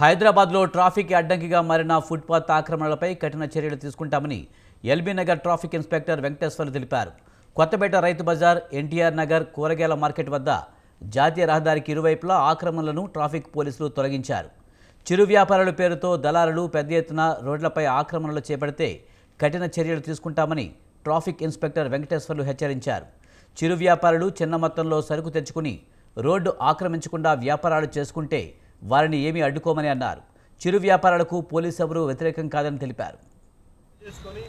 హైదరాబాద్లో ట్రాఫిక్ అడ్డంకిగా మారిన ఫుట్పాత్ ఆక్రమణలపై కఠిన చర్యలు తీసుకుంటామని LB Nagar traffic inspector Venkateswarlu తెలిపారు. కొత్తపేట రైతు బజార్ ఎన్టీఆర్ నగర్ కూరగాయల మార్కెట్ వద్ద జాతీయ రహదారికి ఇరువైపులా ఆక్రమణలను ట్రాఫిక్ పోలీసులు తొలగించారు. చిరు వ్యాపారుల పేరుతో దళారులు పెద్ద ఎత్తున రోడ్లపై ఆక్రమణలు చేపడితే కఠిన చర్యలు తీసుకుంటామని ట్రాఫిక్ ఇన్స్పెక్టర్ వెంకటేశ్వర్లు హెచ్చరించారు. చిరు వ్యాపారులు చిన్న మొత్తంలో సరుకు తెచ్చుకుని రోడ్డు ఆక్రమించకుండా వ్యాపారాలు చేసుకుంటే వారిని ఏమీ అడ్డుకోమని అన్నారు. చిరు వ్యాపారాలకు పోలీసు ఎవరూ వ్యతిరేకం కాదని తెలిపారు. చేసుకొని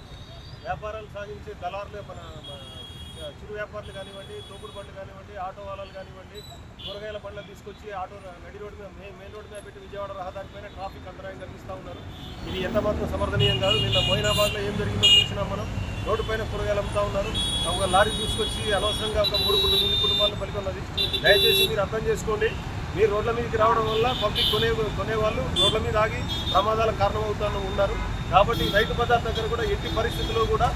వ్యాపారాలు సాగించే దళారులే మన చిరు వ్యాపారులు కానివ్వండి తోపుడు బండ్లు కానివ్వండి ఆటో వాళ్ళలు కానివ్వండి కూరగాయల బండ్లు తీసుకొచ్చి ఆటో నడి రోడ్డు మీద మెయిన్ రోడ్డు మీద పెట్టి విజయవాడ రహదారి పైన ట్రాఫిక్ అంతరాయం కల్పిస్తూ ఉన్నారు. ఇది ఎంత మాత్రం సమర్థనీయం కాదు. నిన్న మోయినాబాద్లో ఏం జరిగిందో చూసినాం మనం. రోడ్డు పైన కూరగాయలు అమ్ముతా ఉన్నారు. ఒక లారీ తీసుకొచ్చి అనవసరంగా ఒక మూడు కుటుంబ కుటుంబాలను పలికొన్నది. దయచేసి మీరు అర్థం చేసుకోండి. మీరు రోడ్ల మీదకి రావడం వల్ల పబ్లిక్ కొనే కొనేవాళ్ళు రోడ్ల మీద ఆగి ప్రమాదాలకు కారణమవుతాను ఉన్నారు. కాబట్టి రైతు బజార్ దగ్గర కూడా ఎట్టి పరిస్థితుల్లో కూడా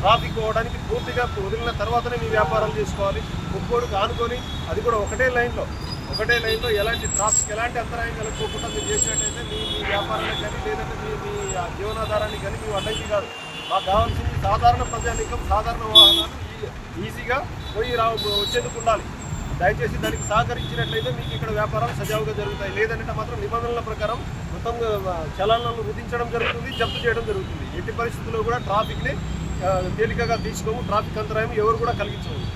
ట్రాఫిక్ పోవడానికి పూర్తిగా వదిలిన తర్వాతనే మీ వ్యాపారాలు చేసుకోవాలి. ముక్కోడుకు ఆనుకొని అది కూడా ఒకటే లైన్లో ఒకటే లైన్లో ఎలాంటి ట్రాఫిక్ ఎలాంటి అంతరాయం కలుపుకోకుండా మీరు చేసినట్టయితే మీ మీ వ్యాపారాలకు కానీ లేదంటే మీ మీ జీవనాధారాన్ని జీవనాధారానికి కానీ మీ అడ్డంకి కాదు. మాకు కావాల్సింది సాధారణ ప్రజానికం సాధారణ వాహనాలు ఈ- ఈజీగా పోయి రా వచ్చేందుకు ఉండాలి. దయచేసి దానికి సహకరించినట్లయితే మీకు ఇక్కడ వ్యాపారాలు సజావుగా జరుగుతాయి. లేదంటే మాత్రం నిబంధనల ప్రకారం మొత్తం చలనాలను విధించడం జరుగుతుంది జప్తు చేయడం జరుగుతుంది. ఎట్టి పరిస్థితుల్లో కూడా ట్రాఫిక్ని తేలికగా తీసుకోము. ట్రాఫిక్ అంతరాయం ఎవరు కూడా కలిగించవచ్చు